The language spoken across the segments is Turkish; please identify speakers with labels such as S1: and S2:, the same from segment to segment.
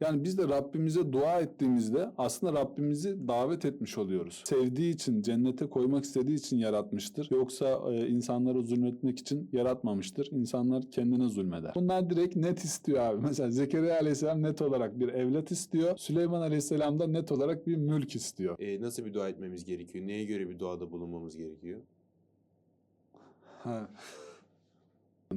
S1: Yani biz de Rabbimize dua ettiğimizde aslında Rabbimizi davet etmiş oluyoruz. Sevdiği için, cennete koymak istediği için yaratmıştır. Yoksa e, insanlara zulmetmek için yaratmamıştır. İnsanlar kendine zulmeder. Bunlar direkt net istiyor abi. Mesela Zekeriya Aleyhisselam net olarak bir evlat istiyor. Süleyman Aleyhisselam da net olarak bir mülk istiyor.
S2: E, nasıl bir dua etmemiz gerekiyor? Neye göre bir duada bulunmamız gerekiyor?
S1: Ha.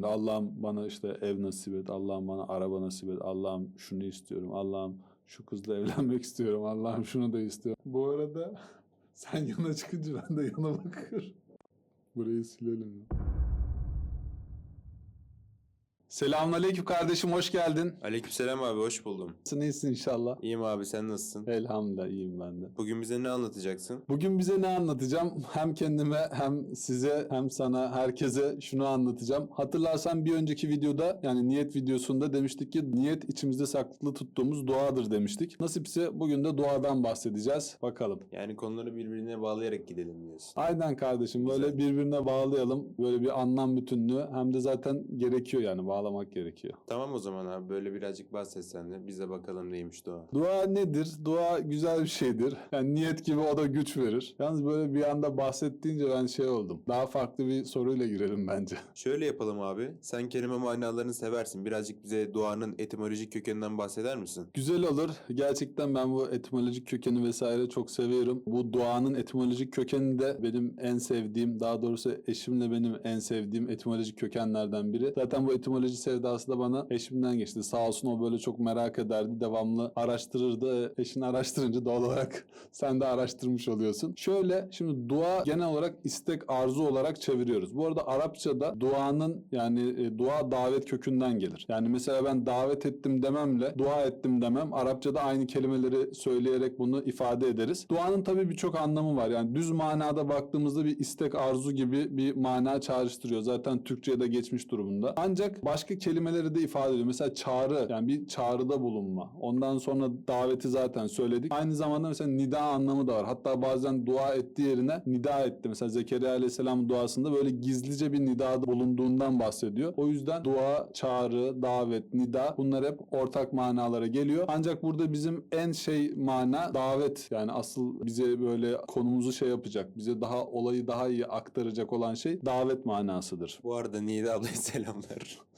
S1: Allah'ım bana işte ev nasip et, Allah'ım bana araba nasip et, Allah'ım şunu istiyorum, Allah'ım şu kızla evlenmek istiyorum, Allah'ım şunu da istiyorum. Bu arada sen yana çıkınca ben de yana bakıyorum. Burayı silelim. Selamünaleyküm kardeşim, hoş geldin.
S2: Aleykümselam abi hoş buldum.
S1: Nasılsın, iyisin inşallah.
S2: İyiyim abi sen nasılsın?
S1: Elhamdülillah iyiyim ben de.
S2: Bugün bize ne anlatacaksın?
S1: Bugün bize ne anlatacağım? Hem kendime hem size hem sana herkese şunu anlatacağım. Hatırlarsan bir önceki videoda yani niyet videosunda demiştik ki niyet içimizde saklı tuttuğumuz duadır demiştik. Nasipse bugün de duadan bahsedeceğiz. Bakalım.
S2: Yani konuları birbirine bağlayarak gidelim diyorsun.
S1: Aynen kardeşim böyle birbirine bağlayalım. Böyle bir anlam bütünlüğü hem de zaten gerekiyor yani bağlamak gerekiyor.
S2: Tamam o zaman abi böyle birazcık bahsetsen de biz de bakalım neymiş dua.
S1: Dua nedir? Dua güzel bir şeydir. Yani niyet gibi o da güç verir. Yalnız böyle bir anda bahsettiğince ben şey oldum. Daha farklı bir soruyla girelim bence.
S2: Şöyle yapalım abi. Sen kelime manalarını seversin. Birazcık bize duanın etimolojik kökeninden bahseder misin?
S1: Güzel olur. Gerçekten ben bu etimolojik kökeni vesaire çok seviyorum. Bu duanın etimolojik kökeni de benim en sevdiğim, daha doğrusu eşimle benim en sevdiğim etimolojik kökenlerden biri. Zaten bu etimoloji sevdası da bana eşimden geçti. Sağ olsun o böyle çok merak ederdi. Devamlı araştırırdı. E, Eşini araştırınca doğal olarak sen de araştırmış oluyorsun. Şöyle şimdi dua genel olarak istek arzu olarak çeviriyoruz. Bu arada Arapçada duanın yani e, dua davet kökünden gelir. Yani mesela ben davet ettim dememle dua ettim demem Arapçada aynı kelimeleri söyleyerek bunu ifade ederiz. Duanın tabii birçok anlamı var. Yani düz manada baktığımızda bir istek arzu gibi bir mana çağrıştırıyor. Zaten Türkçe'ye de geçmiş durumunda. Ancak başka kelimeleri de ifade ediyor. Mesela çağrı yani bir çağrıda bulunma. Ondan sonra daveti zaten söyledik. Aynı zamanda mesela nida anlamı da var. Hatta bazen dua ettiği yerine nida etti. Mesela Zekeriya Aleyhisselam duasında böyle gizlice bir nidada bulunduğundan bahsediyor. O yüzden dua, çağrı, davet, nida bunlar hep ortak manalara geliyor. Ancak burada bizim en şey mana davet. Yani asıl bize böyle konumuzu şey yapacak, bize daha olayı daha iyi aktaracak olan şey davet manasıdır.
S2: Bu arada Nida ablaya selamlar.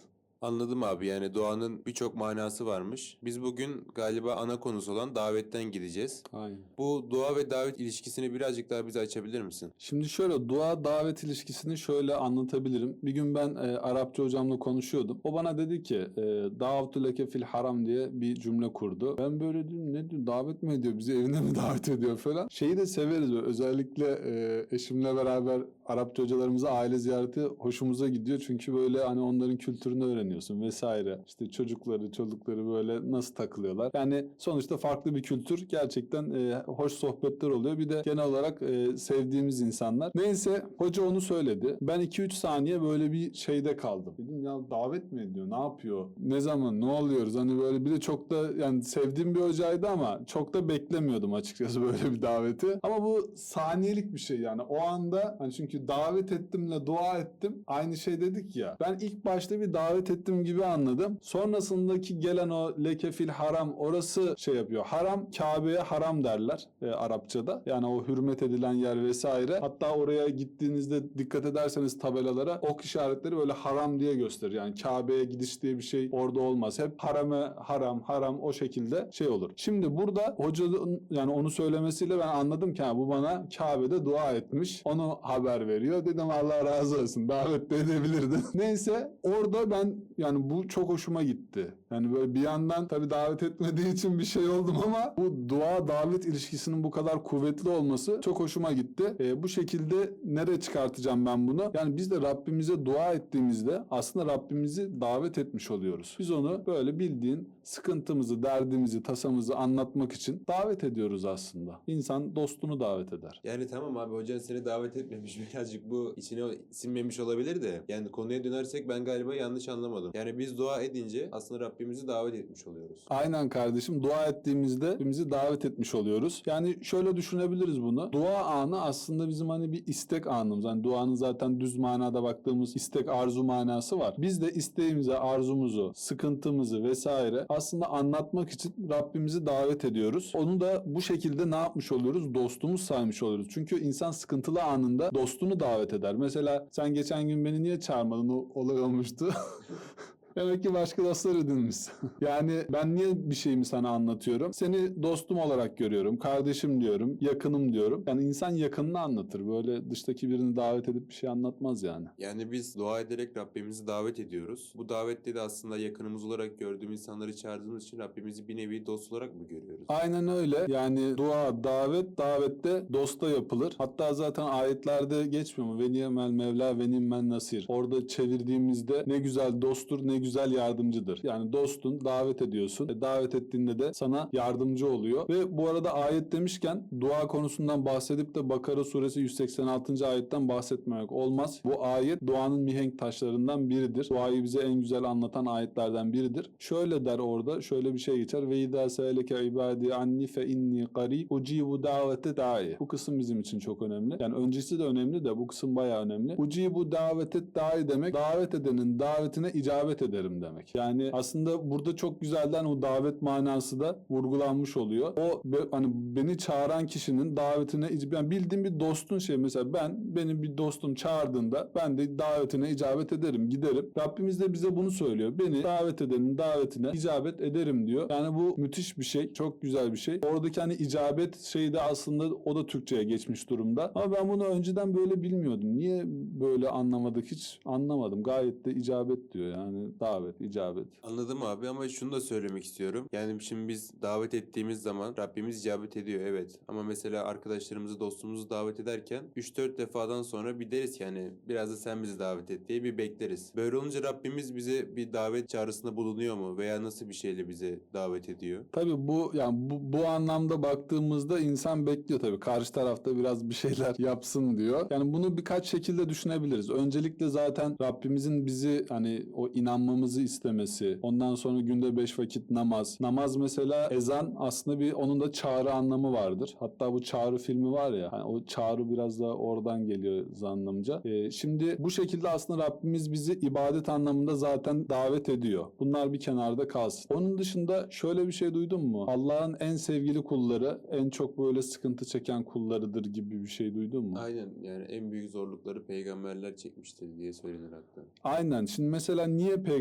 S2: Anladım abi yani duanın birçok manası varmış. Biz bugün galiba ana konusu olan davetten gideceğiz.
S1: Aynen.
S2: Bu dua ve davet ilişkisini birazcık daha bize açabilir misin?
S1: Şimdi şöyle dua davet ilişkisini şöyle anlatabilirim. Bir gün ben e, Arapça hocamla konuşuyordum. O bana dedi ki e, davetü leke fil haram diye bir cümle kurdu. Ben böyle dedim ne diyor davet mi ediyor bizi evine mi davet ediyor falan. Şeyi de severiz böyle. özellikle e, eşimle beraber Arapça hocalarımıza aile ziyareti hoşumuza gidiyor. Çünkü böyle hani onların kültürünü öğreniyorsun vesaire. İşte çocukları, çocukları böyle nasıl takılıyorlar. Yani sonuçta farklı bir kültür. Gerçekten e, hoş sohbetler oluyor. Bir de genel olarak e, sevdiğimiz insanlar. Neyse hoca onu söyledi. Ben 2-3 saniye böyle bir şeyde kaldım. Dedim ya davet mi ediyor? Ne yapıyor? Ne zaman? Ne oluyoruz? Hani böyle bir de çok da yani sevdiğim bir hocaydı ama çok da beklemiyordum açıkçası böyle bir daveti. Ama bu saniyelik bir şey yani. O anda hani çünkü davet ettimle dua ettim. Aynı şey dedik ya. Ben ilk başta bir davet ettim gibi anladım. Sonrasındaki gelen o lekefil haram orası şey yapıyor. Haram Kabe'ye haram derler e, Arapçada. Yani o hürmet edilen yer vesaire. Hatta oraya gittiğinizde dikkat ederseniz tabelalara ok işaretleri böyle haram diye gösterir. Yani Kabe'ye gidiş diye bir şey orada olmaz. Hep harame haram haram o şekilde şey olur. Şimdi burada hocanın yani onu söylemesiyle ben anladım ki ha, bu bana Kabe'de dua etmiş. Onu haber veriyor. Dedim Allah razı olsun. Davet de edebilirdin. Neyse orada ben yani bu çok hoşuma gitti. Yani böyle bir yandan tabii davet etmediği için bir şey oldum ama bu dua davet ilişkisinin bu kadar kuvvetli olması çok hoşuma gitti. E, bu şekilde nereye çıkartacağım ben bunu? Yani biz de Rabbimize dua ettiğimizde aslında Rabbimizi davet etmiş oluyoruz. Biz onu böyle bildiğin sıkıntımızı, derdimizi, tasamızı anlatmak için davet ediyoruz aslında. İnsan dostunu davet eder.
S2: Yani tamam abi hocan seni davet etmemiş mi? birazcık bu içine sinmemiş olabilir de yani konuya dönersek ben galiba yanlış anlamadım. Yani biz dua edince aslında Rabbimizi davet etmiş oluyoruz.
S1: Aynen kardeşim dua ettiğimizde Rabbimizi davet etmiş oluyoruz. Yani şöyle düşünebiliriz bunu. Dua anı aslında bizim hani bir istek anımız. Hani duanın zaten düz manada baktığımız istek arzu manası var. Biz de isteğimizi, arzumuzu, sıkıntımızı vesaire aslında anlatmak için Rabbimizi davet ediyoruz. Onu da bu şekilde ne yapmış oluyoruz? Dostumuz saymış oluyoruz. Çünkü insan sıkıntılı anında dostunu davet eder. Mesela sen geçen gün beni niye çağırmadın? O olay olmuştu. Demek ki başka dostlar edinmişsin. yani ben niye bir şeyimi sana anlatıyorum? Seni dostum olarak görüyorum, kardeşim diyorum, yakınım diyorum. Yani insan yakınını anlatır. Böyle dıştaki birini davet edip bir şey anlatmaz yani.
S2: Yani biz dua ederek Rabbimizi davet ediyoruz. Bu davette de aslında yakınımız olarak gördüğüm insanları çağırdığımız için Rabbimizi bir nevi dost olarak mı görüyoruz?
S1: Aynen öyle. Yani dua, davet, davette dosta yapılır. Hatta zaten ayetlerde geçmiyor mu? Ve niyemel mevla ve nimmen nasir. Orada çevirdiğimizde ne güzel dosttur, ne güzel yardımcıdır. Yani dostun, davet ediyorsun. E, davet ettiğinde de sana yardımcı oluyor. Ve bu arada ayet demişken dua konusundan bahsedip de Bakara suresi 186. ayetten bahsetmemek olmaz. Bu ayet duanın mihenk taşlarından biridir. Duayı bize en güzel anlatan ayetlerden biridir. Şöyle der orada, şöyle bir şey geçer. Ve idâ se'eleke ibâdi anni fe inni qarîb ucibu davete da'i. Bu kısım bizim için çok önemli. Yani öncesi de önemli de bu kısım bayağı önemli. Ucibu davete da'i demek davet edenin davetine icabet ederim demek. Yani aslında burada çok güzelden o davet manası da vurgulanmış oluyor. O hani beni çağıran kişinin davetine yani bildiğim bir dostun şey mesela ben benim bir dostum çağırdığında ben de davetine icabet ederim, giderim. Rabbimiz de bize bunu söylüyor. Beni davet edenin davetine icabet ederim diyor. Yani bu müthiş bir şey, çok güzel bir şey. Oradaki hani icabet şeyi de aslında o da Türkçe'ye geçmiş durumda. Ama ben bunu önceden böyle bilmiyordum. Niye böyle anlamadık hiç anlamadım. Gayet de icabet diyor yani davet, icabet.
S2: Anladım abi ama şunu da söylemek istiyorum. Yani şimdi biz davet ettiğimiz zaman Rabbimiz icabet ediyor evet. Ama mesela arkadaşlarımızı, dostumuzu davet ederken 3-4 defadan sonra bir deriz ki hani biraz da sen bizi davet et diye bir bekleriz. Böyle olunca Rabbimiz bize bir davet çağrısında bulunuyor mu? Veya nasıl bir şeyle bize davet ediyor?
S1: Tabii bu yani bu, bu anlamda baktığımızda insan bekliyor tabii. Karşı tarafta biraz bir şeyler yapsın diyor. Yani bunu birkaç şekilde düşünebiliriz. Öncelikle zaten Rabbimizin bizi hani o inanmamızı istemesi. Ondan sonra günde beş vakit namaz. Namaz mesela ezan aslında bir onun da çağrı anlamı vardır. Hatta bu çağrı filmi var ya. Hani o çağrı biraz da oradan geliyor zannımca. Ee, şimdi bu şekilde aslında Rabbimiz bizi ibadet anlamında zaten davet ediyor. Bunlar bir kenarda kalsın. Onun dışında şöyle bir şey duydun mu? Allah'ın en sevgili kulları en çok böyle sıkıntı çeken kullarıdır gibi bir şey duydun mu?
S2: Aynen yani en büyük zorlukları peygamberler çekmiştir diye söylenir hatta.
S1: Aynen. Şimdi mesela niye peygamberler?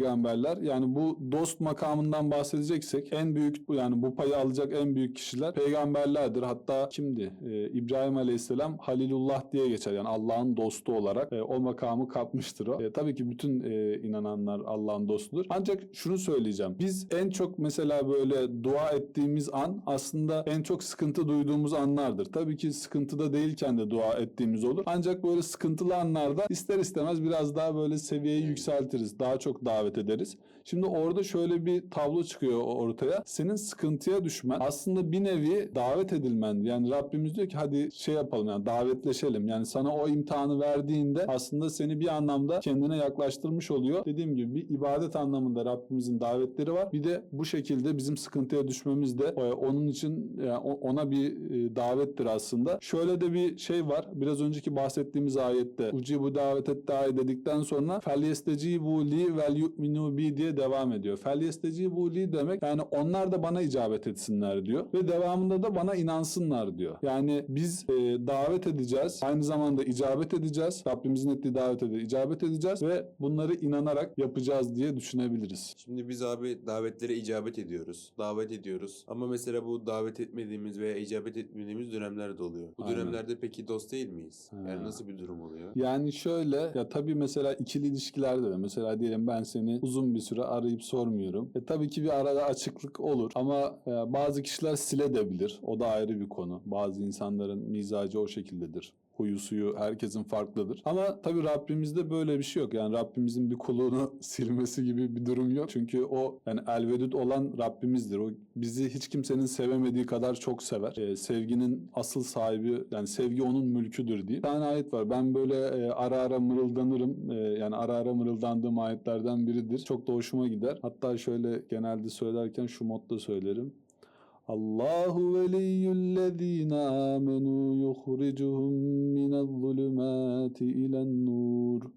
S1: Yani bu dost makamından bahsedeceksek en büyük yani bu payı alacak en büyük kişiler peygamberlerdir. Hatta kimdi? Ee, İbrahim Aleyhisselam Halilullah diye geçer. Yani Allah'ın dostu olarak e, o makamı kapmıştır o. E, tabii ki bütün e, inananlar Allah'ın dostudur. Ancak şunu söyleyeceğim. Biz en çok mesela böyle dua ettiğimiz an aslında en çok sıkıntı duyduğumuz anlardır. Tabii ki sıkıntıda değilken de dua ettiğimiz olur. Ancak böyle sıkıntılı anlarda ister istemez biraz daha böyle seviyeyi yükseltiriz. Daha çok davet ederiz. Şimdi orada şöyle bir tablo çıkıyor ortaya. Senin sıkıntıya düşmen aslında bir nevi davet edilmen. Yani Rabbimiz diyor ki hadi şey yapalım yani davetleşelim. Yani sana o imtihanı verdiğinde aslında seni bir anlamda kendine yaklaştırmış oluyor. Dediğim gibi bir ibadet anlamında Rabbimizin davetleri var. Bir de bu şekilde bizim sıkıntıya düşmemiz de e, onun için yani o- ona bir e, davettir aslında. Şöyle de bir şey var. Biraz önceki bahsettiğimiz ayette ucibu davetet da'i dedikten sonra felyestecibu li vel yu'minu diye devam ediyor. Felyestecibu li demek yani onlar da bana icabet etsinler diyor ve devamında da bana inansınlar diyor. Yani biz e, davet edeceğiz. Aynı zamanda icabet edeceğiz. Rabbimizin ettiği davete de icabet edeceğiz ve bunları inanarak yapacağız diye düşünebiliriz.
S2: Şimdi biz abi davetlere icabet ediyoruz. Davet ediyoruz. Ama mesela bu davet etmediğimiz veya icabet etmediğimiz dönemler de oluyor. Bu
S1: Aynen.
S2: dönemlerde peki dost değil miyiz?
S1: Ha.
S2: Yani nasıl bir durum oluyor?
S1: Yani şöyle ya tabii mesela ikili ilişkilerde de mesela diyelim ben seni uzun bir süre arayıp sormuyorum. E tabii ki bir arada açıklık olur ama e, bazı kişiler siledebilir. O da ayrı bir konu. Bazı insanların mizacı o şekildedir. Huyu suyu herkesin farklıdır. Ama tabii Rabbimizde böyle bir şey yok. Yani Rabbimizin bir kulunu silmesi gibi bir durum yok. Çünkü o yani elvedud olan Rabbimizdir. O bizi hiç kimsenin sevemediği kadar çok sever. Ee, sevginin asıl sahibi yani sevgi onun mülküdür diye. Bir tane ayet var. Ben böyle e, ara ara mırıldanırım. E, yani ara ara mırıldandığım ayetlerden biridir. Çok da hoşuma gider. Hatta şöyle genelde söylerken şu modda söylerim. الله ولي الذين آمنوا يخرجهم من الظلمات إلى النور.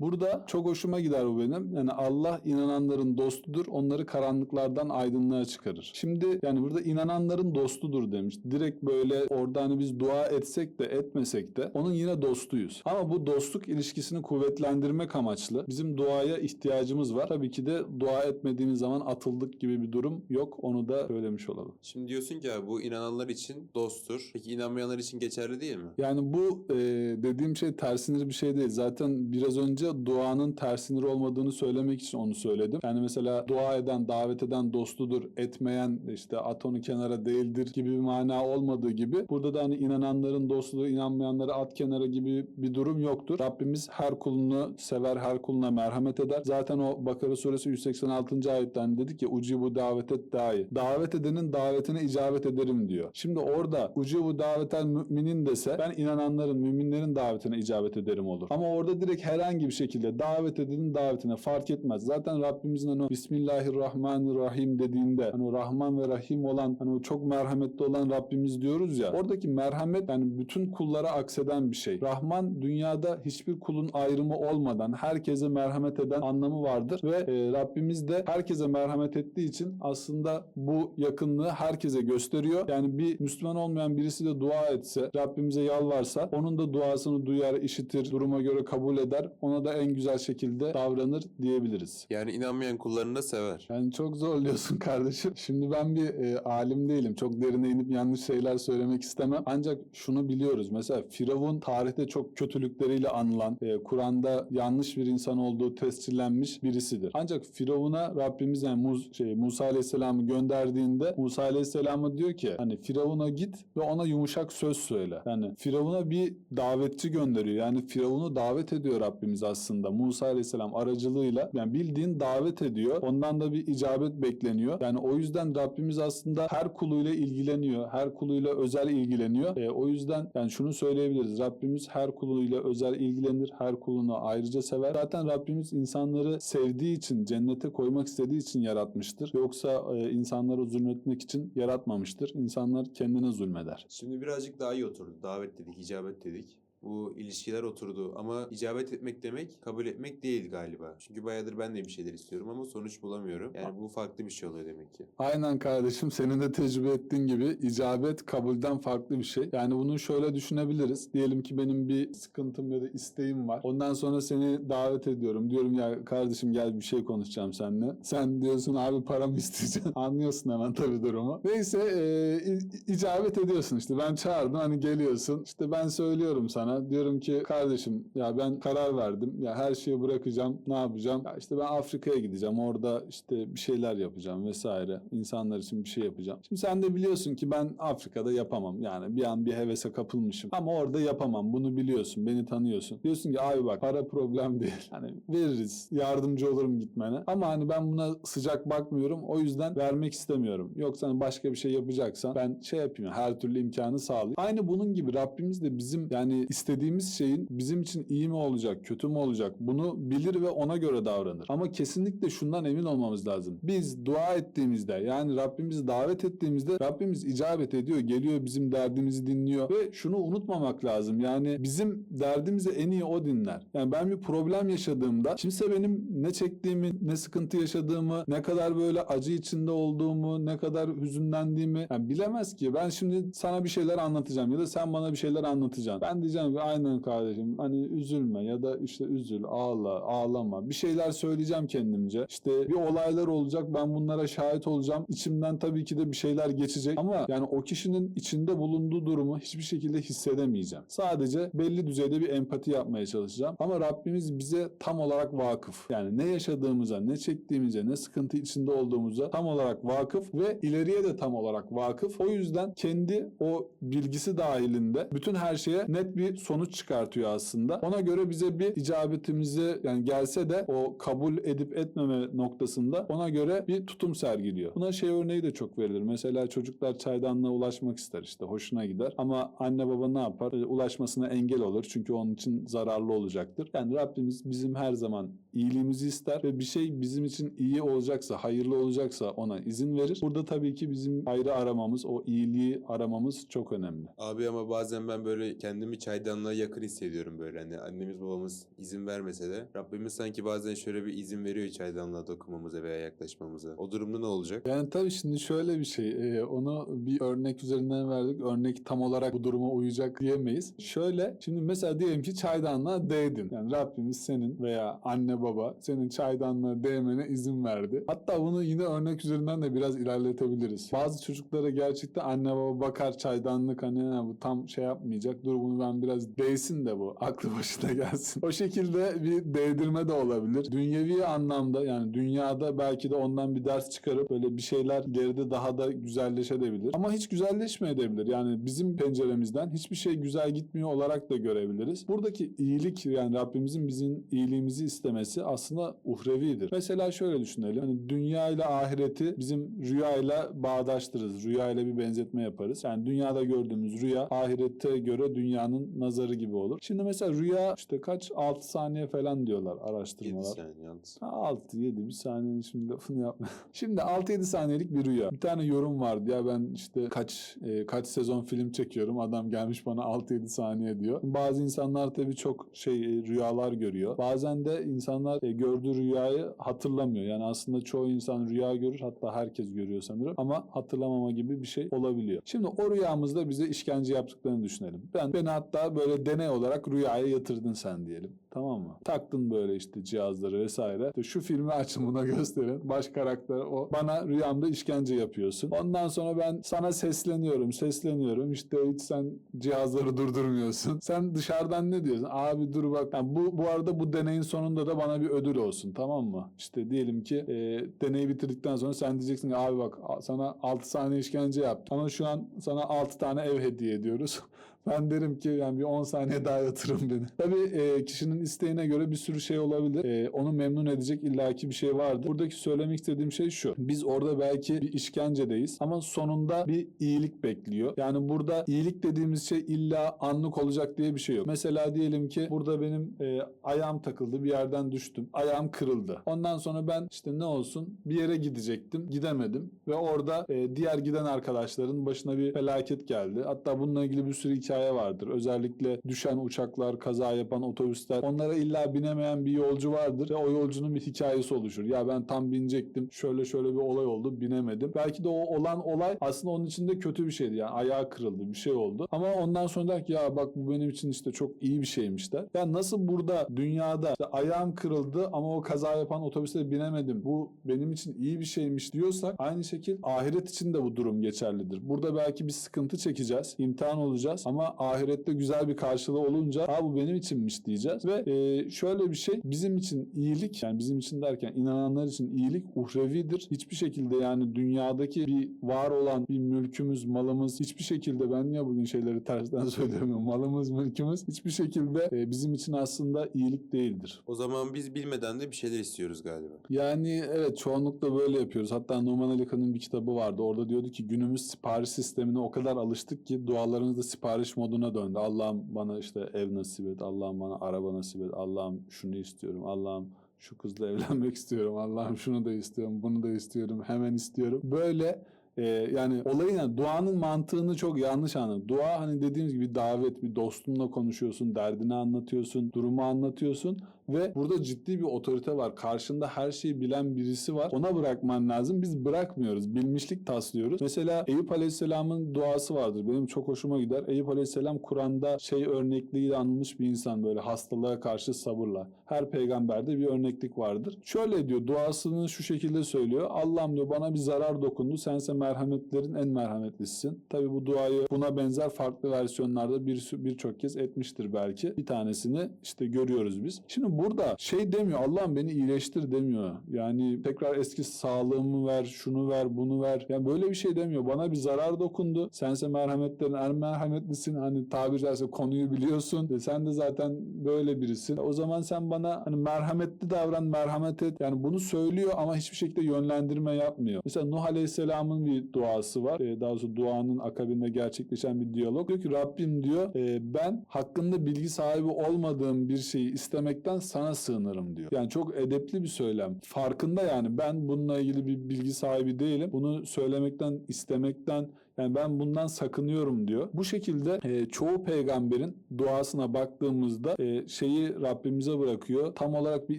S1: Burada çok hoşuma gider bu benim. Yani Allah inananların dostudur. Onları karanlıklardan aydınlığa çıkarır. Şimdi yani burada inananların dostudur demiş. Direkt böyle orada hani biz dua etsek de etmesek de onun yine dostuyuz. Ama bu dostluk ilişkisini kuvvetlendirmek amaçlı bizim duaya ihtiyacımız var. Tabii ki de dua etmediğimiz zaman atıldık gibi bir durum yok. Onu da söylemiş olalım.
S2: Şimdi diyorsun ki abi bu inananlar için dosttur. Peki inanmayanlar için geçerli değil mi?
S1: Yani bu e, dediğim şey tersinir bir şey değil. Zaten biraz önce duanın tersinir olmadığını söylemek için onu söyledim. Yani mesela dua eden, davet eden dostudur, etmeyen işte at onu kenara değildir gibi bir mana olmadığı gibi burada da hani inananların dostudur, inanmayanları at kenara gibi bir durum yoktur. Rabbimiz her kulunu sever, her kuluna merhamet eder. Zaten o Bakara suresi 186. ayetten dedi ki ucibu davet et dahi. Davet edenin davetine icabet ederim diyor. Şimdi orada ucibu davetel müminin dese ben inananların, müminlerin davetine icabet ederim olur. Ama orada direkt herhangi bir şekilde davet edenin davetine fark etmez. Zaten Rabbimizin hani o Bismillahirrahmanirrahim dediğinde hani o Rahman ve Rahim olan hani o çok merhametli olan Rabbimiz diyoruz ya. Oradaki merhamet yani bütün kullara akseden bir şey. Rahman dünyada hiçbir kulun ayrımı olmadan herkese merhamet eden anlamı vardır ve e, Rabbimiz de herkese merhamet ettiği için aslında bu yakınlığı herkese gösteriyor. Yani bir Müslüman olmayan birisi de dua etse, Rabbimize yalvarsa onun da duasını duyar, işitir, duruma göre kabul eder. Ona da en güzel şekilde davranır diyebiliriz.
S2: Yani inanmayan kullarını da sever.
S1: Yani çok zorluyorsun kardeşim. Şimdi ben bir e, alim değilim. Çok derine inip yanlış şeyler söylemek istemem. Ancak şunu biliyoruz. Mesela Firavun tarihte çok kötülükleriyle anılan, e, Kur'an'da yanlış bir insan olduğu tescillenmiş birisidir. Ancak Firavun'a Rabbimiz yani Mus- şey, Musa Aleyhisselam'ı gönderdiğinde Musa Aleyhisselam'a diyor ki hani Firavun'a git ve ona yumuşak söz söyle. Yani Firavun'a bir davetçi gönderiyor. Yani Firavun'u davet ediyor Rabbimiz aslında. Musa Aleyhisselam aracılığıyla yani bildiğin davet ediyor. Ondan da bir icabet bekleniyor. Yani o yüzden Rabbimiz aslında her kuluyla ilgileniyor. Her kuluyla özel ilgileniyor. E, o yüzden yani şunu söyleyebiliriz. Rabbimiz her kuluyla özel ilgilenir. Her kulunu ayrıca sever. Zaten Rabbimiz insanları sevdiği için, cennete koymak istediği için yaratmıştır. Yoksa e, insanları zulmetmek için yaratmamıştır. İnsanlar kendine zulmeder.
S2: Şimdi birazcık daha iyi oturdu. Davet dedik, icabet dedik. Bu ilişkiler oturdu ama icabet etmek demek kabul etmek değil galiba. Çünkü bayağıdır ben de bir şeyler istiyorum ama sonuç bulamıyorum. Yani bu farklı bir şey oluyor demek ki.
S1: Aynen kardeşim senin de tecrübe ettiğin gibi icabet kabulden farklı bir şey. Yani bunu şöyle düşünebiliriz. Diyelim ki benim bir sıkıntım ya da isteğim var. Ondan sonra seni davet ediyorum. Diyorum ya kardeşim gel bir şey konuşacağım seninle. Sen diyorsun abi paramı isteyeceksin. Anlıyorsun hemen tabii durumu. Neyse e, icabet ediyorsun işte. Ben çağırdım hani geliyorsun. İşte ben söylüyorum sana. Diyorum ki kardeşim ya ben karar verdim. Ya her şeyi bırakacağım. Ne yapacağım? Ya işte ben Afrika'ya gideceğim. Orada işte bir şeyler yapacağım vesaire. İnsanlar için bir şey yapacağım. Şimdi sen de biliyorsun ki ben Afrika'da yapamam. Yani bir an bir hevese kapılmışım. Ama orada yapamam. Bunu biliyorsun. Beni tanıyorsun. Diyorsun ki abi bak para problem değil. Hani veririz. Yardımcı olurum gitmene. Ama hani ben buna sıcak bakmıyorum. O yüzden vermek istemiyorum. Yoksa hani başka bir şey yapacaksan ben şey yapayım. Her türlü imkanı sağlayayım. Aynı bunun gibi Rabbimiz de bizim yani istediğimiz şeyin bizim için iyi mi olacak, kötü mü olacak bunu bilir ve ona göre davranır. Ama kesinlikle şundan emin olmamız lazım. Biz dua ettiğimizde yani Rabbimizi davet ettiğimizde Rabbimiz icabet ediyor, geliyor bizim derdimizi dinliyor ve şunu unutmamak lazım. Yani bizim derdimizi en iyi o dinler. Yani ben bir problem yaşadığımda kimse benim ne çektiğimi, ne sıkıntı yaşadığımı, ne kadar böyle acı içinde olduğumu, ne kadar hüzünlendiğimi yani bilemez ki. Ben şimdi sana bir şeyler anlatacağım ya da sen bana bir şeyler anlatacaksın. Ben diyeceğim ki aynen kardeşim hani üzülme ya da işte üzül, ağla, ağlama. Bir şeyler söyleyeceğim kendimce. İşte bir olaylar olacak ben bunlara şahit olacağım. İçimden tabii ki de bir şeyler geçecek ama yani o kişinin içinde bulunduğu durumu hiçbir şekilde hissedemeyeceğim. Sadece belli düzeyde bir empati yapmaya çalışacağım. Ama Rabbimiz bize tam olarak vakıf. Yani ne yaşadığımıza, ne çektiğimize, ne sıkıntı içinde olduğumuza tam olarak vakıf ve ileriye de tam olarak vakıf. O yüzden kendi o bilgisi dahilinde bütün her şeye net bir sonuç çıkartıyor aslında. Ona göre bize bir icabetimizi yani gelse de o kabul edip etmeme noktasında ona göre bir tutum sergiliyor. Buna şey örneği de çok verilir. Mesela çocuklar çaydanlığa ulaşmak ister işte hoşuna gider ama anne baba ne yapar? E, Ulaşmasına engel olur çünkü onun için zararlı olacaktır. Yani Rabbimiz bizim her zaman iyiliğimizi ister ve bir şey bizim için iyi olacaksa, hayırlı olacaksa ona izin verir. Burada tabii ki bizim hayrı aramamız, o iyiliği aramamız çok önemli.
S2: Abi ama bazen ben böyle kendimi çaydanlığa yakın hissediyorum böyle hani annemiz babamız izin vermese de Rabbimiz sanki bazen şöyle bir izin veriyor çaydanlığa dokunmamıza veya yaklaşmamıza. O durumda ne olacak?
S1: Yani tabii şimdi şöyle bir şey, e, onu bir örnek üzerinden verdik. Örnek tam olarak bu duruma uyacak diyemeyiz. Şöyle, şimdi mesela diyelim ki çaydanlığa değdin. Yani Rabbimiz senin veya anne baba senin çaydanlığa değmene izin verdi. Hatta bunu yine örnek üzerinden de biraz ilerletebiliriz. Bazı çocuklara gerçekten anne baba bakar çaydanlık hani "Ha, bu tam şey yapmayacak. Dur bunu ben biraz değsin de bu aklı başına gelsin. O şekilde bir değdirme de olabilir. Dünyevi anlamda yani dünyada belki de ondan bir ders çıkarıp böyle bir şeyler geride daha da güzelleşebilir. Ama hiç güzelleşmeyebilir. Yani bizim penceremizden hiçbir şey güzel gitmiyor olarak da görebiliriz. Buradaki iyilik yani Rabbimizin bizim iyiliğimizi istemesi aslında uhrevidir. Mesela şöyle düşünelim. Hani dünya ile ahireti bizim rüyayla bağdaştırırız. Rüyayla bir benzetme yaparız. Yani dünyada gördüğümüz rüya ahirette göre dünyanın nazarı gibi olur. Şimdi mesela rüya işte kaç 6 saniye falan diyorlar
S2: 7
S1: araştırmalar.
S2: saniye yalnız.
S1: 6 7 bir saniyenin şimdi lafını yapma. Şimdi 6 7 saniyelik bir rüya. Bir tane yorum vardı ya ben işte kaç e, kaç sezon film çekiyorum. Adam gelmiş bana 6 7 saniye diyor. Bazı insanlar tabii çok şey e, rüyalar görüyor. Bazen de insanlar e, gördüğü rüyayı hatırlamıyor. Yani aslında çoğu insan rüya görür hatta herkes görüyor sanırım ama hatırlamama gibi bir şey olabiliyor. Şimdi o rüyamızda bize işkence yaptıklarını düşünelim. Ben beni hatta böyle deney olarak rüyaya yatırdın sen diyelim. Tamam mı? Taktın böyle işte cihazları vesaire. İşte şu filmi açın buna gösterin. Baş karakter o. Bana rüyamda işkence yapıyorsun. Ondan sonra ben sana sesleniyorum, sesleniyorum. İşte hiç sen cihazları durdurmuyorsun. Sen dışarıdan ne diyorsun? Abi dur bak. Yani bu, bu arada bu deneyin sonunda da bana bir ödül olsun tamam mı? İşte diyelim ki e, deneyi bitirdikten sonra sen diyeceksin ki abi bak sana 6 saniye işkence yaptım. Ama şu an sana 6 tane ev hediye ediyoruz. Ben derim ki yani bir 10 saniye daha yatırın beni. Tabii e, kişinin isteğine göre bir sürü şey olabilir. E, onu memnun edecek illaki bir şey vardır. Buradaki söylemek istediğim şey şu. Biz orada belki bir işkencedeyiz ama sonunda bir iyilik bekliyor. Yani burada iyilik dediğimiz şey illa anlık olacak diye bir şey yok. Mesela diyelim ki burada benim e, ayağım takıldı bir yerden düştüm. Ayağım kırıldı. Ondan sonra ben işte ne olsun bir yere gidecektim. Gidemedim ve orada e, diğer giden arkadaşların başına bir felaket geldi. Hatta bununla ilgili bir sürü hikaye vardır. Özellikle düşen uçaklar, kaza yapan otobüsler. Onlara illa binemeyen bir yolcu vardır ve o yolcunun bir hikayesi oluşur. Ya ben tam binecektim. Şöyle şöyle bir olay oldu. Binemedim. Belki de o olan olay aslında onun içinde kötü bir şeydi. Yani ayağı kırıldı, bir şey oldu. Ama ondan sonra der ki ya bak bu benim için işte çok iyi bir şeymiş der. Ya nasıl burada dünyada işte ayağım kırıldı ama o kaza yapan otobüse binemedim. Bu benim için iyi bir şeymiş diyorsak aynı şekil ahiret için de bu durum geçerlidir. Burada belki bir sıkıntı çekeceğiz. imtihan olacağız ama ahirette güzel bir karşılığı olunca ha bu benim içinmiş diyeceğiz ve e, şöyle bir şey bizim için iyilik yani bizim için derken inananlar için iyilik uhrevidir. Hiçbir şekilde yani dünyadaki bir var olan bir mülkümüz, malımız hiçbir şekilde ben niye bugün şeyleri tersten söylemiyorum. Malımız, mülkümüz hiçbir şekilde e, bizim için aslında iyilik değildir.
S2: O zaman biz bilmeden de bir şeyler istiyoruz galiba.
S1: Yani evet çoğunlukla böyle yapıyoruz. Hatta Numan Ali Khan'ın bir kitabı vardı. Orada diyordu ki günümüz sipariş sistemine o kadar alıştık ki dualarımız da sipariş moduna döndü. Allah'ım bana işte ev nasip et. Allah'ım bana araba nasip et. Allah'ım şunu istiyorum. Allah'ım şu kızla evlenmek istiyorum. Allah'ım şunu da istiyorum. Bunu da istiyorum. Hemen istiyorum. Böyle e, yani olayın yani duanın mantığını çok yanlış anladım. Dua hani dediğimiz gibi davet bir dostunla konuşuyorsun, derdini anlatıyorsun, durumu anlatıyorsun ve burada ciddi bir otorite var. Karşında her şeyi bilen birisi var. Ona bırakman lazım. Biz bırakmıyoruz. Bilmişlik taslıyoruz. Mesela Eyüp Aleyhisselam'ın duası vardır. Benim çok hoşuma gider. Eyüp Aleyhisselam Kur'an'da şey örnekliğiyle anılmış bir insan böyle hastalığa karşı sabırla. Her peygamberde bir örneklik vardır. Şöyle diyor duasını şu şekilde söylüyor. Allah'ım diyor bana bir zarar dokundu. Sense merhametlerin en merhametlisisin. Tabi bu duayı buna benzer farklı versiyonlarda bir birçok kez etmiştir belki. Bir tanesini işte görüyoruz biz. Şimdi burada şey demiyor Allah'ım beni iyileştir demiyor. Yani tekrar eski sağlığımı ver, şunu ver, bunu ver. Yani böyle bir şey demiyor. Bana bir zarar dokundu. Sense merhametlerin en merhametlisin. Hani tabiri caizse konuyu biliyorsun. E sen de zaten böyle birisin. O zaman sen bana hani merhametli davran, merhamet et. Yani bunu söylüyor ama hiçbir şekilde yönlendirme yapmıyor. Mesela Nuh Aleyhisselam'ın bir duası var. E, daha doğrusu duanın akabinde gerçekleşen bir diyalog. Diyor ki Rabbim diyor e, ben hakkında bilgi sahibi olmadığım bir şeyi istemekten sana sığınırım diyor. Yani çok edepli bir söylem. Farkında yani ben bununla ilgili bir bilgi sahibi değilim. Bunu söylemekten, istemekten yani ben bundan sakınıyorum diyor. Bu şekilde e, çoğu peygamberin duasına baktığımızda e, şeyi Rabbimize bırakıyor. Tam olarak bir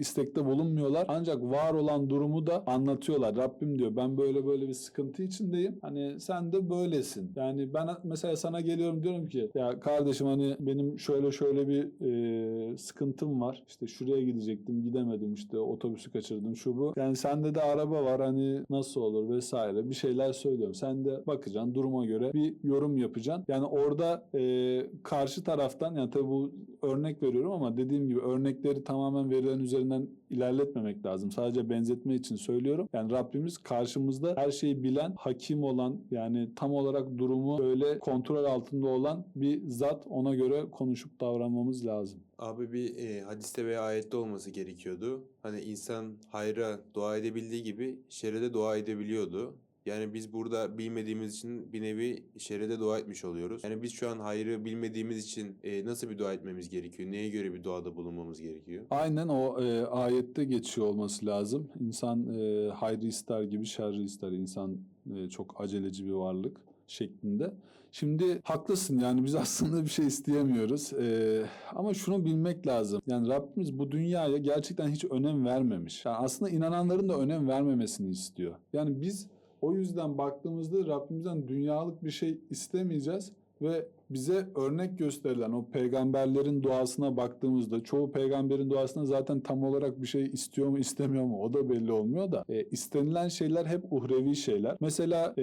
S1: istekte bulunmuyorlar. Ancak var olan durumu da anlatıyorlar. Rabbim diyor ben böyle böyle bir sıkıntı içindeyim. Hani sen de böylesin. Yani ben mesela sana geliyorum diyorum ki ya kardeşim hani benim şöyle şöyle bir e, sıkıntım var. İşte şuraya gidecektim gidemedim işte otobüsü kaçırdım şu bu. Yani sende de araba var hani nasıl olur vesaire bir şeyler söylüyorum. Sen de bakacaksın duruma göre bir yorum yapacaksın. Yani orada e, karşı taraftan yani tabii bu örnek veriyorum ama dediğim gibi örnekleri tamamen verilen üzerinden ilerletmemek lazım. Sadece benzetme için söylüyorum. Yani Rabbimiz karşımızda her şeyi bilen, hakim olan yani tam olarak durumu böyle kontrol altında olan bir zat ona göre konuşup davranmamız lazım.
S2: Abi bir e, hadiste veya ayette olması gerekiyordu. Hani insan hayra dua edebildiği gibi şere de dua edebiliyordu. Yani biz burada bilmediğimiz için bir nevi şere de dua etmiş oluyoruz. Yani biz şu an hayrı bilmediğimiz için e, nasıl bir dua etmemiz gerekiyor? Neye göre bir duada bulunmamız gerekiyor?
S1: Aynen o e, ayette geçiyor olması lazım. İnsan e, hayrı ister gibi şerri ister. İnsan e, çok aceleci bir varlık şeklinde. Şimdi haklısın yani biz aslında bir şey isteyemiyoruz. E, ama şunu bilmek lazım. Yani Rabbimiz bu dünyaya gerçekten hiç önem vermemiş. Yani aslında inananların da önem vermemesini istiyor. Yani biz o yüzden baktığımızda Rabbimizden dünyalık bir şey istemeyeceğiz ve bize örnek gösterilen o peygamberlerin duasına baktığımızda çoğu peygamberin duasına zaten tam olarak bir şey istiyor mu istemiyor mu o da belli olmuyor da e, istenilen şeyler hep uhrevi şeyler. Mesela e,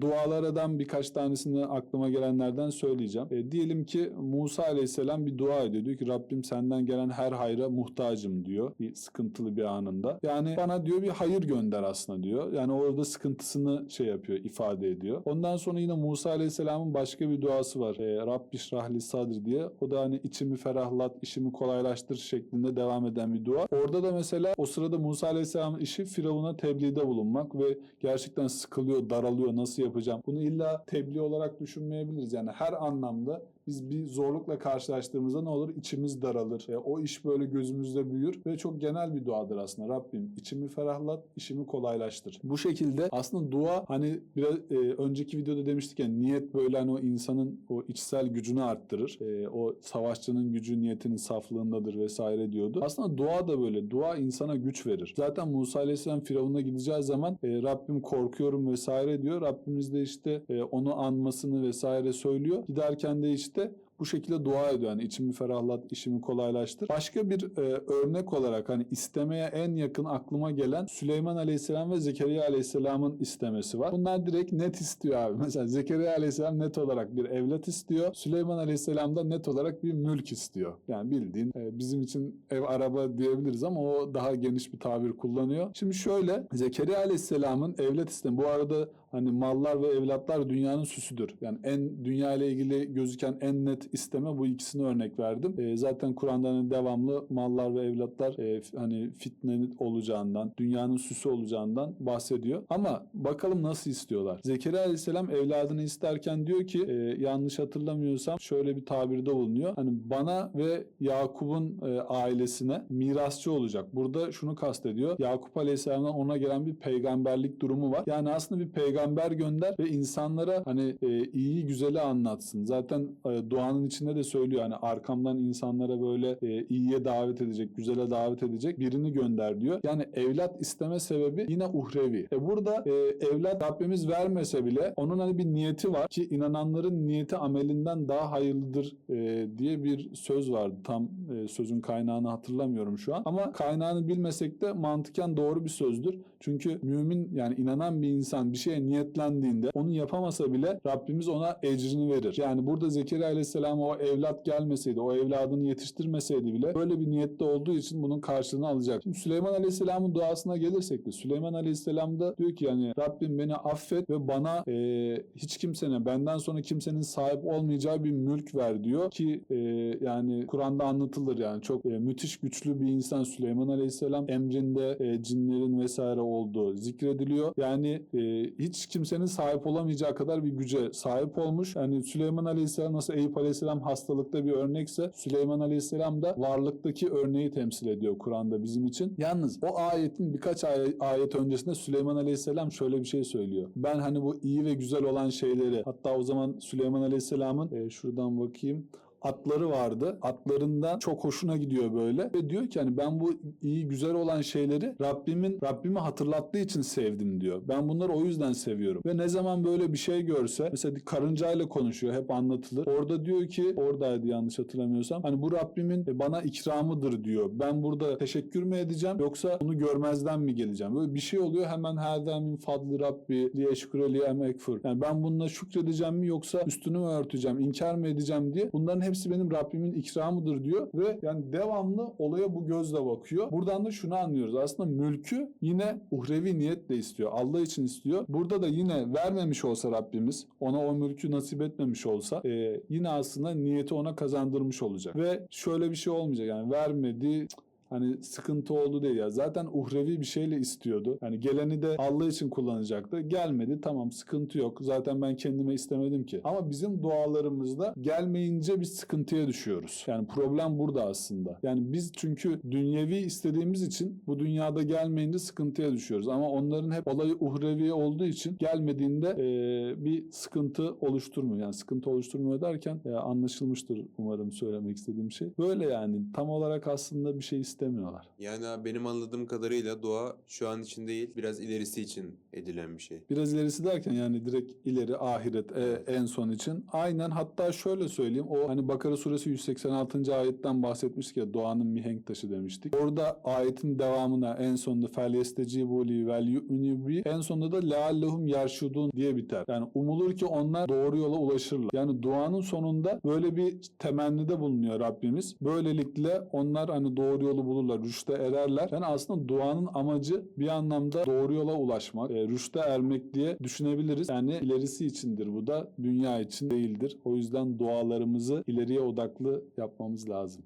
S1: dualardan birkaç tanesini aklıma gelenlerden söyleyeceğim. E, diyelim ki Musa aleyhisselam bir dua ediyor. Diyor ki Rabbim senden gelen her hayra muhtacım diyor. Bir sıkıntılı bir anında. Yani bana diyor bir hayır gönder aslında diyor. Yani orada sıkıntısını şey yapıyor ifade ediyor. Ondan sonra yine Musa aleyhisselamın başka bir duası var. E, Rabbi şrahli sadr diye. O da hani içimi ferahlat, işimi kolaylaştır şeklinde devam eden bir dua. Orada da mesela o sırada Musa aleyhisselamın işi Firavun'a tebliğde bulunmak ve gerçekten sıkılıyor, daralıyor, nasıl yapacağım? Bunu illa tebliğ olarak düşünmeyebiliriz. Yani her anlamda biz bir zorlukla karşılaştığımızda ne olur? İçimiz daralır. E, o iş böyle gözümüzde büyür ve çok genel bir duadır aslında. Rabbim içimi ferahlat, işimi kolaylaştır. Bu şekilde aslında dua hani biraz e, önceki videoda demiştik ya niyet böyle hani o insanın o içsel gücünü arttırır. E, o savaşçının gücü niyetinin saflığındadır vesaire diyordu. Aslında dua da böyle. Dua insana güç verir. Zaten Musa Aleyhisselam Firavun'a gideceği zaman e, Rabbim korkuyorum vesaire diyor. Rabbimiz de işte e, onu anmasını vesaire söylüyor. Giderken de işte чисто bu şekilde dua ediyor. Yani içimi ferahlat, işimi kolaylaştır. Başka bir e, örnek olarak hani istemeye en yakın aklıma gelen Süleyman Aleyhisselam ve Zekeriya Aleyhisselam'ın istemesi var. Bunlar direkt net istiyor abi. Mesela Zekeriya Aleyhisselam net olarak bir evlat istiyor. Süleyman Aleyhisselam da net olarak bir mülk istiyor. Yani bildiğin e, bizim için ev araba diyebiliriz ama o daha geniş bir tabir kullanıyor. Şimdi şöyle Zekeriya Aleyhisselam'ın evlat istemi. Bu arada hani mallar ve evlatlar dünyanın süsüdür. Yani en dünya ile ilgili gözüken en net isteme bu ikisini örnek verdim. E, zaten Kur'an'da hani devamlı mallar ve evlatlar e, hani fitne olacağından, dünyanın süsü olacağından bahsediyor. Ama bakalım nasıl istiyorlar. Zekeriya Aleyhisselam evladını isterken diyor ki e, yanlış hatırlamıyorsam şöyle bir tabirde bulunuyor. Hani bana ve Yakup'un e, ailesine mirasçı olacak. Burada şunu kastediyor. Yakup Aleyhisselam'dan ona gelen bir peygamberlik durumu var. Yani aslında bir peygamber gönder ve insanlara hani e, iyi güzeli anlatsın. Zaten e, duanın duanın içinde de söylüyor hani arkamdan insanlara böyle e, iyiye davet edecek, güzele davet edecek birini gönder diyor. Yani evlat isteme sebebi yine uhrevi. E burada e, evlat Rabbimiz vermese bile onun hani bir niyeti var ki inananların niyeti amelinden daha hayırlıdır e, diye bir söz vardı. Tam e, sözün kaynağını hatırlamıyorum şu an. Ama kaynağını bilmesek de mantıken doğru bir sözdür. Çünkü mümin yani inanan bir insan bir şeye niyetlendiğinde onu yapamasa bile Rabbimiz ona ecrini verir. Yani burada Zekeriya Aleyhisselam'a o evlat gelmeseydi, o evladını yetiştirmeseydi bile böyle bir niyette olduğu için bunun karşılığını alacak. Şimdi Süleyman Aleyhisselam'ın duasına gelirsek de Süleyman Aleyhisselam da diyor ki yani Rabbim beni affet ve bana e, hiç kimsenin benden sonra kimsenin sahip olmayacağı bir mülk ver diyor ki e, yani Kur'an'da anlatılır yani çok e, müthiş güçlü bir insan Süleyman Aleyhisselam emrinde e, cinlerin vesaire olduğu zikrediliyor. Yani e, hiç kimsenin sahip olamayacağı kadar bir güce sahip olmuş. Yani Süleyman Aleyhisselam nasıl Eyüp Aleyhisselam hastalıkta bir örnekse Süleyman Aleyhisselam da varlıktaki örneği temsil ediyor Kur'an'da bizim için. Yalnız o ayetin birkaç ay- ayet öncesinde Süleyman Aleyhisselam şöyle bir şey söylüyor. Ben hani bu iyi ve güzel olan şeyleri hatta o zaman Süleyman Aleyhisselam'ın e, şuradan bakayım atları vardı. Atlarından çok hoşuna gidiyor böyle ve diyor ki hani ben bu iyi güzel olan şeyleri Rabbimin Rabbimi hatırlattığı için sevdim diyor. Ben bunları o yüzden seviyorum. Ve ne zaman böyle bir şey görse mesela karıncayla konuşuyor hep anlatılır. Orada diyor ki oradaydı yanlış hatırlamıyorsam hani bu Rabbimin bana ikramıdır diyor. Ben burada teşekkür mü edeceğim yoksa bunu görmezden mi geleceğim? Böyle bir şey oluyor hemen hâdâ min fadli Rabbi li eşkure li em ekfur. Yani ben bununla şükredeceğim mi yoksa üstünü mü örteceğim, inkar mı edeceğim diye. Bunların hepsi benim Rabbimin ikramıdır diyor ve yani devamlı olaya bu gözle bakıyor. Buradan da şunu anlıyoruz. Aslında mülkü yine uhrevi niyetle istiyor. Allah için istiyor. Burada da yine vermemiş olsa Rabbimiz, ona o mülkü nasip etmemiş olsa e, yine aslında niyeti ona kazandırmış olacak. Ve şöyle bir şey olmayacak yani vermedi Hani sıkıntı oldu değil ya. Zaten uhrevi bir şeyle istiyordu. Hani geleni de Allah için kullanacaktı. Gelmedi tamam sıkıntı yok. Zaten ben kendime istemedim ki. Ama bizim dualarımızda gelmeyince bir sıkıntıya düşüyoruz. Yani problem burada aslında. Yani biz çünkü dünyevi istediğimiz için bu dünyada gelmeyince sıkıntıya düşüyoruz. Ama onların hep olayı uhrevi olduğu için gelmediğinde e, bir sıkıntı oluşturmuyor. Yani sıkıntı oluşturmuyor derken e, anlaşılmıştır umarım söylemek istediğim şey. Böyle yani tam olarak aslında bir şey istemiyorlar.
S2: Yani benim anladığım kadarıyla dua şu an için değil biraz ilerisi için edilen bir şey.
S1: Biraz ilerisi derken yani direkt ileri ahiret e, en son için. Aynen hatta şöyle söyleyeyim o hani Bakara suresi 186. ayetten bahsetmiştik ya duanın mihenk taşı demiştik. Orada ayetin devamına en sonunda fel yestecibu li vel yu'minu bi en sonunda da leallehum yerşudun diye biter. Yani umulur ki onlar doğru yola ulaşırlar. Yani duanın sonunda böyle bir temennide bulunuyor Rabbimiz. Böylelikle onlar hani doğru yolu bulurlar, rüşte ererler. Yani aslında duanın amacı bir anlamda doğru yola ulaşmak, e, rüşte ermek diye düşünebiliriz. Yani ilerisi içindir bu da, dünya için değildir. O yüzden dualarımızı ileriye odaklı yapmamız lazım.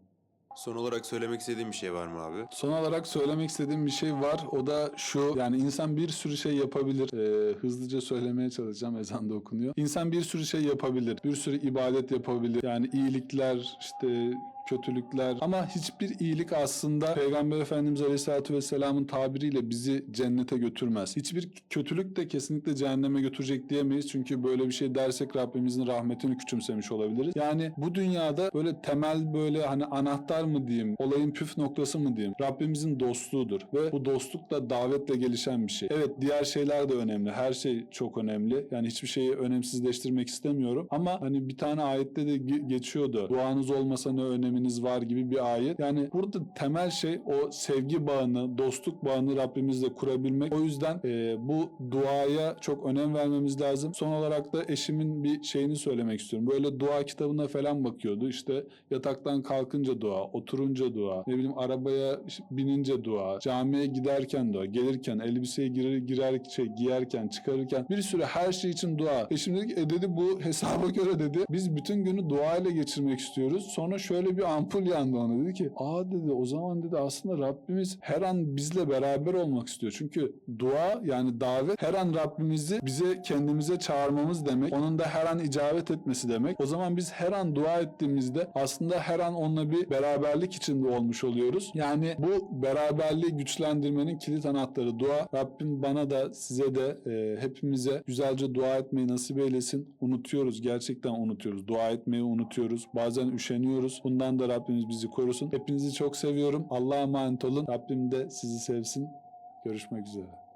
S2: Son olarak söylemek istediğim bir şey var mı abi?
S1: Son olarak söylemek istediğim bir şey var. O da şu. Yani insan bir sürü şey yapabilir. Ee, hızlıca söylemeye çalışacağım. Ezan da okunuyor. İnsan bir sürü şey yapabilir. Bir sürü ibadet yapabilir. Yani iyilikler, işte kötülükler ama hiçbir iyilik aslında Peygamber Efendimiz Aleyhisselatü Vesselam'ın tabiriyle bizi cennete götürmez. Hiçbir kötülük de kesinlikle cehenneme götürecek diyemeyiz. Çünkü böyle bir şey dersek Rabbimizin rahmetini küçümsemiş olabiliriz. Yani bu dünyada böyle temel böyle hani anahtar mı diyeyim, olayın püf noktası mı diyeyim, Rabbimizin dostluğudur ve bu dostluk da davetle gelişen bir şey. Evet diğer şeyler de önemli. Her şey çok önemli. Yani hiçbir şeyi önemsizleştirmek istemiyorum. Ama hani bir tane ayette de ge- geçiyordu. Duanız olmasa ne öneminiz var gibi bir ayet. Yani burada temel şey o sevgi bağını, dostluk bağını Rabbimizle kurabilmek. O yüzden e, bu duaya çok önem vermemiz lazım. Son olarak da eşimin bir şeyini söylemek istiyorum. Böyle dua kitabına falan bakıyordu. İşte yataktan kalkınca dua, oturunca dua, ne bileyim arabaya binince dua, camiye giderken dua, gelirken, elbiseye girer, girer şey, giyerken, çıkarırken bir sürü her şey için dua. Eşim dedi ki e dedi bu hesaba göre dedi biz bütün günü dua ile geçirmek istiyoruz. Sonra şöyle bir ampul yandı ona. Dedi ki aa dedi o zaman dedi aslında Rabbimiz her an bizle beraber olmak istiyor. Çünkü dua yani davet her an Rabbimizi bize kendimize çağırmamız demek. Onun da her an icabet etmesi demek. O zaman biz her an dua ettiğimizde aslında her an onunla bir beraberlik içinde olmuş oluyoruz. Yani bu beraberliği güçlendirmenin kilit anahtarı dua. Rabbim bana da size de e, hepimize güzelce dua etmeyi nasip eylesin. Unutuyoruz gerçekten unutuyoruz. Dua etmeyi unutuyoruz. Bazen üşeniyoruz. Bundan da Rabbimiz bizi korusun. Hepinizi çok seviyorum. Allah'a emanet olun. Rabbim de sizi sevsin. Görüşmek üzere.